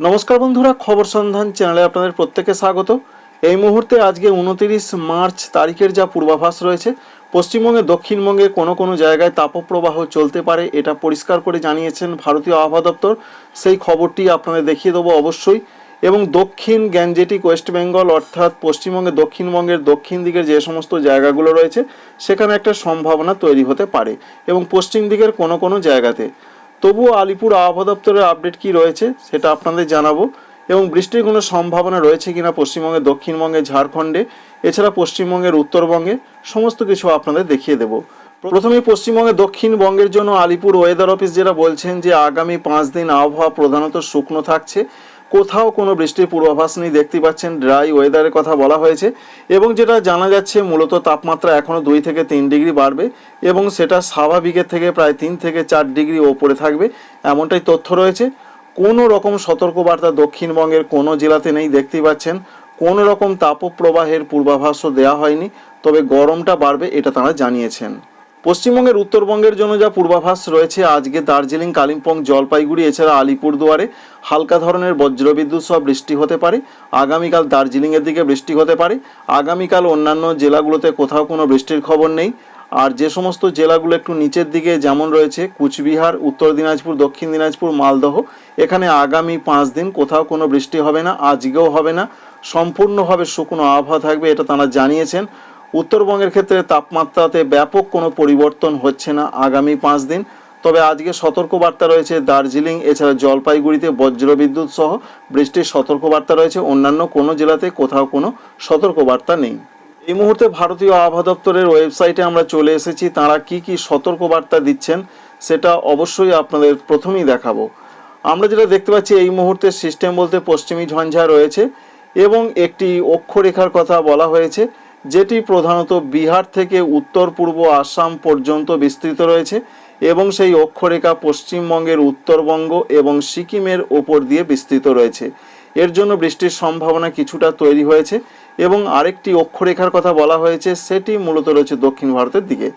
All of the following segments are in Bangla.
নমস্কার বন্ধুরা, খবর সন্ধান চ্যানেলে আপনাদের প্রত্যেকে স্বাগত। এই মুহূর্তে আজকে উনতিরিশ মার্চ তারিখের যা পূর্বাভাস রয়েছে, পশ্চিমবঙ্গে, দক্ষিণবঙ্গে কোনো কোনো জায়গায় তাপপ্রবাহ চলতে পারে এটা পরিষ্কার করে জানিয়েছেন ভারতীয় আবহাওয়া দপ্তর। সেই খবরটি আপনাদের দেখিয়ে দেবো অবশ্যই। এবং দক্ষিণ গ্যাঞ্জেটিক ওয়েস্ট বেঙ্গল অর্থাৎ পশ্চিমবঙ্গে, দক্ষিণবঙ্গের দক্ষিণ দিকের যে সমস্ত জায়গাগুলো রয়েছে, সেখানে একটা সম্ভাবনা তৈরি হতে পারে। এবং পশ্চিম দিকের কোনো কোনো জায়গাতে তবুও আলিপুর আবহাওয়া দপ্তরের আপডেট কি রয়েছে সেটা আপনাদের জানাব। এবং বৃষ্টির কোনো সম্ভাবনা রয়েছে কিনা পশ্চিমবঙ্গে, দক্ষিণবঙ্গে, ঝাড়খণ্ডে, এছাড়া পশ্চিমবঙ্গের উত্তরবঙ্গে, সমস্ত কিছু আপনাদের দেখিয়ে দেব। প্রথমে পশ্চিমবঙ্গে, দক্ষিণবঙ্গের জন্য আলিপুর ওয়েদার অফিস যেটা বলছেন যে আগামী পাঁচ দিন আবহাওয়া প্রধানত শুকনো থাকছে। কোথাও কোনো বৃষ্টির পূর্বাভাস নেই, দেখতে পাচ্ছেন ড্রাই ওয়েদারের কথা বলা হয়েছে এবং যেটা জানা যাচ্ছে মূলত তাপমাত্রা এখনও দুই থেকে তিন ডিগ্রি বাড়বে এবং সেটা স্বাভাবিকের থেকে প্রায় তিন থেকে চার ডিগ্রি ওপরে থাকবে, এমনটাই তথ্য রয়েছে। কোনো রকম সতর্কবার্তা দক্ষিণবঙ্গের কোনো জেলাতে নেই, দেখতেই পাচ্ছেন কোনো রকম তাপপ্রবাহের পূর্বাভাসও দেওয়া হয়নি, তবে গরমটা বাড়বে এটা তারা জানিয়েছেন। পশ্চিমবঙ্গের উত্তরবঙ্গের জন্য যা পূর্বাভাস রয়েছে, আজকে দার্জিলিং, কালিম্পং, জলপাইগুড়ি, এছাড়া আলিপুরদুয়ারে হালকা ধরনের বজ্রবিদ্যুৎ সহ বৃষ্টি হতে পারে। আগামীকাল দার্জিলিংয়ের দিকে বৃষ্টি হতে পারে। আগামীকাল অন্যান্য জেলাগুলোতে কোথাও কোনো বৃষ্টির খবর নেই। আর যে সমস্ত জেলাগুলো একটু নিচের দিকে যেমন রয়েছে, কুচবিহার, উত্তর দিনাজপুর, দক্ষিণ দিনাজপুর, মালদহ, এখানে আগামী পাঁচ দিন কোথাও কোনো বৃষ্টি হবে না, আজকেও হবে না। সম্পূর্ণভাবে শুকনো আবহাওয়া থাকবে, এটা তারা জানিয়েছেন। উত্তরবঙ্গের ক্ষেত্রে তাপমাত্রাতে ব্যাপক কোনো পরিবর্তন হচ্ছে না আগামী পাঁচ দিন। তবে আজকে সতর্কবার্তা রয়েছে দার্জিলিং, এছাড়া জলপাইগুড়িতে বজ্রবিদ্যুৎ সহ বৃষ্টির সতর্কবার্তা রয়েছে। অন্যান্য কোনো জেলাতে কোথাও কোনো সতর্কবার্তা নেই। এই মুহূর্তে ভারতীয় আবহাওয়া দপ্তরের ওয়েবসাইটে আমরা চলে এসেছি। তারা কি কি সতর্কবার্তা দিচ্ছেন সেটা অবশ্যই আপনাদের প্রথমেই দেখাবো। আমরা যেটা দেখতে পাচ্ছি, এই মুহূর্তে সিস্টেম বলতে পশ্চিমী ঝঞ্ঝা রয়েছে এবং একটি অক্ষরেখার কথা বলা হয়েছে। যেটি প্রধানত বিহার থেকে উত্তর পূর্ব আসাম পর্যন্ত বিস্তৃত রয়েছে এবং সেই অক্ষরেখা পশ্চিমবঙ্গের উত্তরবঙ্গ এবং সিকিমের ওপর দিয়ে বিস্তৃত রয়েছে। এর জন্য বৃষ্টির সম্ভাবনা কিছুটা তৈরি হয়েছে এবং আরেকটি অক্ষরেখার কথা বলা হয়েছে, সেটি মূলত রয়েছে দক্ষিণ ভারতের দিকে।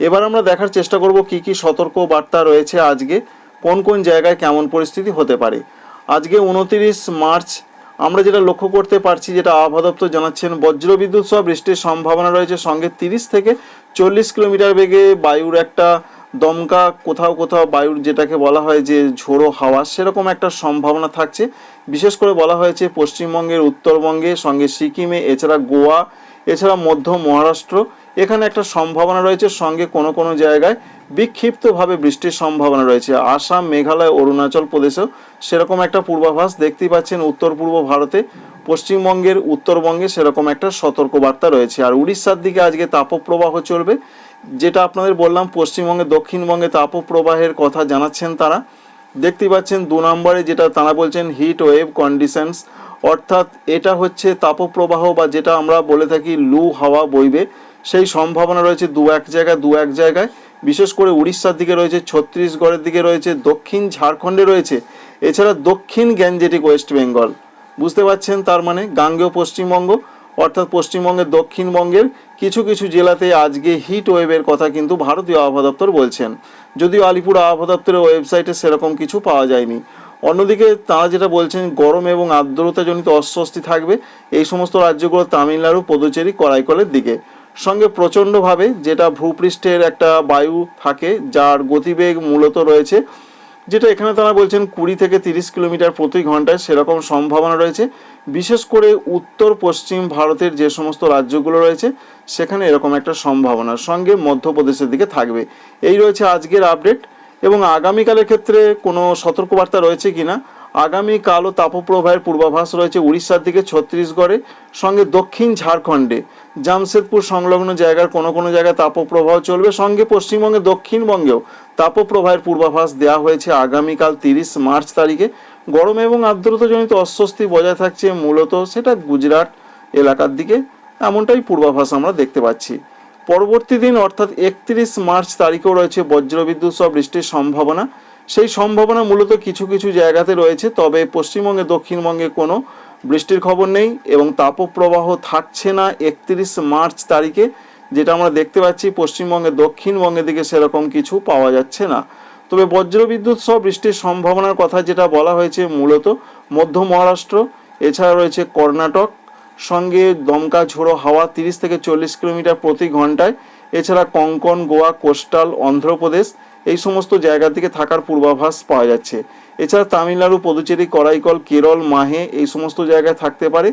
এবার আমরা দেখার চেষ্টা করব কি কি সতর্ক বার্তা রয়েছে আজকে, কোন কোন জায়গায় কেমন পরিস্থিতি হতে পারে। আজকে উনতিরিশ মার্চ আমরা যেটা লক্ষ্য করতে পারছি, যেটা আবহাওয়া দপ্তর জানাচ্ছেন, বজ্রবিদ্যুৎ সহ বৃষ্টির সম্ভাবনা রয়েছে সঙ্গে তিরিশ থেকে চল্লিশ কিলোমিটার বেগে বায়ুর একটা দমকা, কোথাও কোথাও বায়ুর যেটাকে বলা হয় যে ঝোড়ো হাওয়া, সেরকম একটা সম্ভাবনা থাকছে। বিশেষ করে বলা হয়েছে পশ্চিমবঙ্গের, উত্তরবঙ্গে, সঙ্গে সিকিমে, এছাড়া গোয়া, এছাড়া মধ্য মহারাষ্ট্র। এখানে একটা সম্ভাবনা রয়েছে সঙ্গে কোনো কোনো জায়গায় বিক্ষিপ্তভাবে বৃষ্টির সম্ভাবনা রয়েছে। আসাম, মেঘালয়, অরুণাচল প্রদেশেও সেরকম একটা পূর্বাভাস দেখতেই পাচ্ছেন উত্তর পূর্ব ভারতে। পশ্চিমবঙ্গের উত্তরবঙ্গে সেরকম একটা সতর্কবার্তা রয়েছে। আর উড়িষ্যার দিকে আজকে তাপপ্রবাহ চলবে, যেটা আপনাদের বললাম, পশ্চিমবঙ্গে, দক্ষিণবঙ্গে তাপপ্রবাহের কথা জানাচ্ছেন তারা। দেখতে পাচ্ছেন দু নম্বরে যেটা তারা বলছেন হিট ওয়েভ কন্ডিশনস অর্থাৎ এটা হচ্ছে তাপপ্রবাহ বা যেটা আমরা বলে থাকি লু হাওয়া বইবে। সেই সম্ভাবনা রয়েছে দু এক জায়গায়, দু এক জায়গায়। বিশেষ করে উড়িষ্যার দিকে রয়েছে, ছত্তিশগড়ের দিকে রয়েছে, দক্ষিণ ঝাড়খণ্ডে রয়েছে। এছাড়া দক্ষিণ গ্যাঞ্জেটিক ওয়েস্ট বেঙ্গল। বুঝতে পারছেন তার মানে গাঙ্গেয় পশ্চিমবঙ্গ, অর্থাৎ পশ্চিমবঙ্গের দক্ষিণবঙ্গের কিছু কিছু জেলাতে আজকে হিট ওয়েভের কথা কিন্তু ভারতীয় আবহাওয়া দপ্তর বলছেন। যদিও আলিপুর আবহাওয়া দপ্তরের ওয়েবসাইটে সেরকম কিছু পাওয়া যায়নি। অন্যদিকে তারা যেটা বলছেন, গরম এবং আর্দ্রতাজনিত অস্বস্তি থাকবে। এই সমস্ত রাজ্যগুলো তামিলনাড়ু, পদুচেরি, করাইকলের দিকে। সঙ্গে প্রচণ্ডভাবে যেটা ভূপৃষ্ঠের একটা বায়ু থাকে, যার গতিবেগ মূলত রয়েছে, যেটা এখানে তারা বলছেন কুড়ি থেকে তিরিশ কিলোমিটার প্রতি ঘন্টায় সেরকম সম্ভাবনা রয়েছে। বিশেষ করে উত্তর পশ্চিম ভারতের যে সমস্ত রাজ্যগুলো রয়েছে, সেখানে এরকম একটা সম্ভাবনা সঙ্গে মধ্যপ্রদেশের দিকে থাকবে। এই রয়েছে আজকের আপডেট এবং আগামীকালের ক্ষেত্রে কোনো সতর্কবার্তা রয়েছে কিনা আগামীকালও তাপপ্রবাহের পূর্বাভাস রয়েছে উড়িষ্যার দিকে, ছত্তিশগড়ে, সঙ্গে দক্ষিণ ঝাড়খণ্ডে। জামশেদপুর সংলগ্ন জায়গার কোনো কোনো জায়গায় তাপপ্রবাহ চলবে। সঙ্গে পশ্চিমবঙ্গে দক্ষিণবঙ্গেও তাপপ্রবাহের পূর্বাভাস দেওয়া হয়েছে আগামীকাল তিরিশ মার্চ তারিখে। গরম এবং আর্দ্রতাজনিত অস্বস্তি বজায় থাকছে মূলত সেটা গুজরাট এলাকার দিকে। এমনটাই পূর্বাভাস আমরা দেখতে পাচ্ছি। পরবর্তী দিন, অর্থাৎ একত্রিশ মার্চ তারিখেও রয়েছে বজ্রবিদ্যুৎ সহ বৃষ্টির সম্ভাবনা। সেই সম্ভাবনা মূলত কিছু কিছু জায়গাতে রয়েছে, তবে পশ্চিমবঙ্গে, দক্ষিণবঙ্গে কোনো বৃষ্টির খবর নেই এবং তাপপ্রবাহ থাকছে না একত্রিশ মার্চ তারিখে। যেটা আমরা দেখতে পাচ্ছি, পশ্চিমবঙ্গে, দক্ষিণবঙ্গের দিকে সেরকম কিছু পাওয়া যাচ্ছে না। তবে বজ্রবিদ্যুৎ সহ বৃষ্টির সম্ভাবনার কথা যেটা বলা হয়েছে মূলত মধ্য মহারাষ্ট্র, এছাড়া রয়েছে কর্ণাটক, সঙ্গে দমকা ঝোড়ো হাওয়া তিরিশ থেকে চল্লিশ কিলোমিটার প্রতি ঘন্টায়। এছাড়া কঙ্কন, গোয়া, কোস্টাল, অন্ধ্রপ্রদেশ এই সমস্ত জায়গা থেকে থাকার পূর্বাভাস পাওয়া যাচ্ছে। এছাড়া তামিলনাড়ু পুদুচেরি, করাইকল, কেরল, মাহে এই সমস্ত জায়গায় থাকতে পারে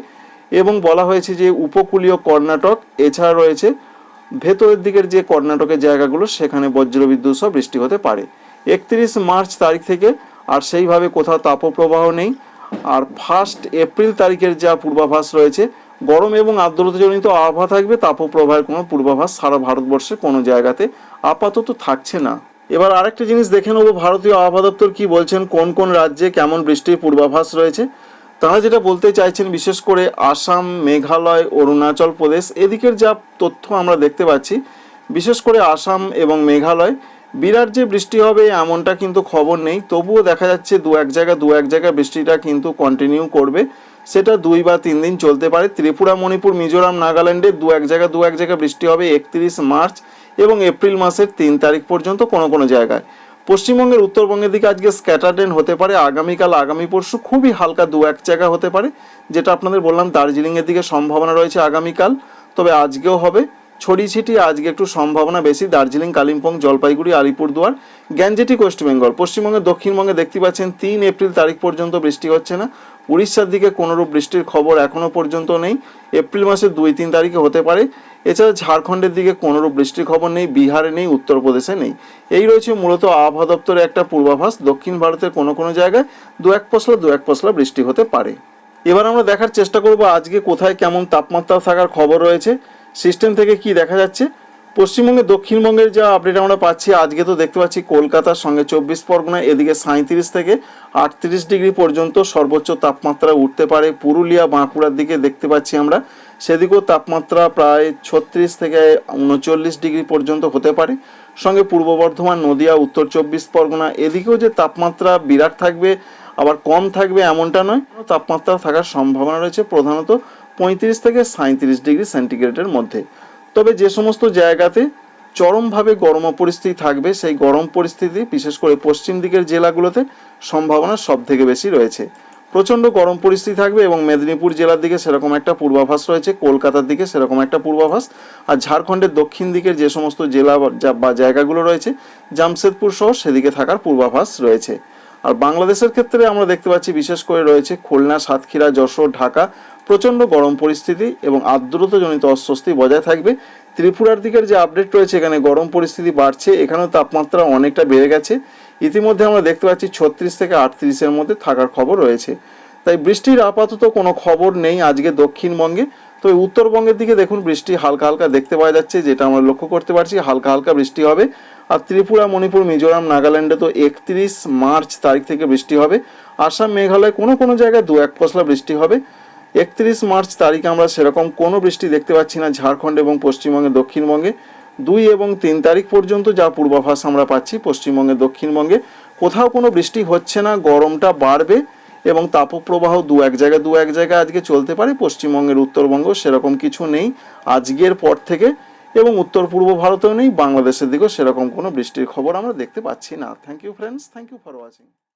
এবং বলা হয়েছে যে উপকূলীয় কর্ণাটক, এছাড়া রয়েছে ভেতরের দিকের যে কর্ণাটকের জায়গাগুলো সেখানে বজ্রবিদ্যুৎ সহ বৃষ্টি হতে পারে। একত্রিশ মার্চ তারিখ থেকে আর সেইভাবে কোথাও তাপপ্রবাহ নেই। আর ফার্স্ট এপ্রিল তারিখের যা পূর্বাভাস রয়েছে, গরম এবং আর্দ্রতাজনিত আবহাওয়া থাকবে, তাপপ্রবাহের কোনো পূর্বাভাস সারা ভারতবর্ষে কোনো জায়গাতে আপাতত থাকছে না। এবার আরেকটা জিনিস দেখে নেব, ভারতীয় আবহাওয়া দপ্তর কি বলছেন, কোন কোন রাজ্যে কেমন বৃষ্টির পূর্বাভাস রয়েছে? তারা যেটা বলতে চাইছেন, বিশেষ করে আসাম, মেঘালয়, অরুণাচল প্রদেশ, এদিকের যা তথ্য আমরা দেখতে পাচ্ছি, বিশেষ করে আসাম এবং মেঘালয়, বিরাট যে বৃষ্টি হবে এমনটা কিন্তু খবর নেই, তবুও দেখা যাচ্ছে দু এক জায়গা দু এক জায়গায় বৃষ্টিটা কিন্তু কন্টিনিউ করবে, সেটা দুই বা তিন দিন চলতে পারে। ত্রিপুরা, মণিপুর, মিজোরাম, নাগাল্যান্ডে দু এক জায়গা দু এক জায়গায় বৃষ্টি হবে একত্রিশ মার্চ এবং এপ্রিল মাসের তিন তারিখ পর্যন্ত কোনো কোনো জায়গায়। পশ্চিমবঙ্গের উত্তরবঙ্গের দিকে আজকে স্ক্যাটারডেন হতে পারে, আগামীকাল, আগামী পরশু খুবই হালকা দু এক জায়গা হতে পারে, যেটা আপনাদের বললাম দার্জিলিংয়ের দিকে সম্ভাবনা রয়েছে আগামীকাল, তবে আজকেও হবে। ছড়িয়ে ছিটিয়ে আজকে একটু সম্ভাবনা বেশি, Darjeeling, Kalimpong, Jalpaiguri, Alipurduar, Gangetic, West Bengal. পশ্চিমবঙ্গের দক্ষিণবঙ্গে দেখতে পাচ্ছেন, তিন এপ্রিল তারিখ পর্যন্ত বৃষ্টি হচ্ছে না। উড়িষ্যার দিকে কোনোরূপ বৃষ্টির খবর এখনও পর্যন্ত নেই। এপ্রিল মাসের দুই তিন তারিখে হতে পারে। এছাড়া ঝাড়খণ্ডের দিকে কোনোরূপ বৃষ্টির খবর নেই, বিহারে নেই, উত্তরপ্রদেশে নেই। এই রয়েছে মূলত আবহাওয়া দপ্তরের একটা পূর্বাভাস, দক্ষিণ ভারতের কোনো কোনো জায়গায় দু এক পশলা, দু এক পশলা বৃষ্টি হতে পারে। এবার আমরা দেখার চেষ্টা করব আজকে কোথায় কেমন তাপমাত্রা থাকার খবর রয়েছে, সিস্টেম থেকে কি দেখা যাচ্ছে পশ্চিমবঙ্গে, দক্ষিণবঙ্গের যা আপডেট আমরা পাচ্ছি, আজকে তো দেখতে পাচ্ছি কলকাতার সঙ্গে চব্বিশ পরগনা এদিকে সাঁত্রিশ থেকে আটত্রিশ ডিগ্রি পর্যন্ত সর্বোচ্চ তাপমাত্রা উঠতে পারে। পুরুলিয়া, বাঁকুড়ার দিকে দেখতে পাচ্ছি আমরা, সেদিকেও তাপমাত্রা প্রায় ছত্রিশ থেকে উনচল্লিশ ডিগ্রি পর্যন্ত হতে পারে। সঙ্গে পূর্ব বর্ধমান, নদিয়া, উত্তর চব্বিশ পরগনা, এদিকেও যে তাপমাত্রা বিরাট থাকবে, আবার কম থাকবে এমনটা নয়, তাপমাত্রা থাকার সম্ভাবনা রয়েছে প্রধানত পঁয়ত্রিশ থেকে সাঁত্রিশ ডিগ্রি সেন্টিগ্রেডের মধ্যে। তবে যে সমস্ত জায়গাতে চরমভাবে গরম পরিস্থিতি থাকবে, সেই গরম পরিস্থিতি, বিশেষ করে পশ্চিম দিকের জেলাগুলোতে, সম্ভাবনা সব থেকে বেশি রয়েছে। প্রচণ্ড গরম পরিস্থিতি থাকবে এবং মেদিনীপুর জেলার দিকে সেরকম একটা পূর্বাভাস রয়েছে, কলকাতার দিকে সেরকম একটা পূর্বাভাস। আর ঝাড়খণ্ডের দক্ষিণ দিকের যে সমস্ত জেলা বা- জায়গাগুলো রয়েছে, জামশেদপুর সহ সেদিকে থাকার পূর্বাভাস রয়েছে। আর বাংলাদেশের ক্ষেত্রে আমরা দেখতে পাচ্ছি বিশেষ করে রয়েছে খুলনা, সাতক্ষীরা, যশোর, ঢাকা প্রচণ্ড গরম পরিস্থিতি এবং আর্দ্রতাজনিত অস্বস্তি বজায় থাকবে। ত্রিপুরার দিকের যে আপডেট রয়েছে, এখানে গরম পরিস্থিতি বাড়ছে। এখানেও তাপমাত্রা অনেকটা বেড়ে গেছে। ইতিমধ্যে আমরা দেখতে পাচ্ছি ছত্রিশ থেকে আটত্রিশের মধ্যে থাকার খবর রয়েছে। তাই বৃষ্টির আপাতত কোনো খবর নেই আজকে দক্ষিণবঙ্গে। তবে উত্তরবঙ্গের দিকে দেখুন, বৃষ্টি হালকা হালকা দেখতে পাওয়া যাচ্ছে, যেটা আমরা লক্ষ্য করতে পারছি, হালকা হালকা বৃষ্টি হবে। আর ত্রিপুরা, মণিপুর, মিজোরাম, নাগাল্যান্ডে তো একত্রিশ মার্চ তারিখ থেকে বৃষ্টি হবে। আসাম, মেঘালয় কোনো কোনো জায়গায় দু এক পশলা বৃষ্টি হবে। একত্রিশ মার্চ তারিখে আমরা সেরকম কোনো বৃষ্টি দেখতে পাচ্ছি না ঝাড়খণ্ড এবং পশ্চিমবঙ্গে দক্ষিণবঙ্গে। দুই এবং তিন তারিখ পর্যন্ত যা পূর্বাভাস আমরা পাচ্ছি পশ্চিমবঙ্গে দক্ষিণবঙ্গে। কোথাও কোনো বৃষ্টি হচ্ছে না, গরমটা বাড়বে এবং তাপপ্রবাহ দু এক জায়গায় দু এক জায়গায় আজকে চলতে পারে, পশ্চিমবঙ্গের উত্তরবঙ্গ সেরকম কিছু নেই আজকের পর থেকে এবং উত্তর পূর্ব ভারতেও নেই, বাংলাদেশের দিকেও সেরকম কোনো বৃষ্টির খবর আমরা দেখতে পাচ্ছি না। Thank you friends thank you for watching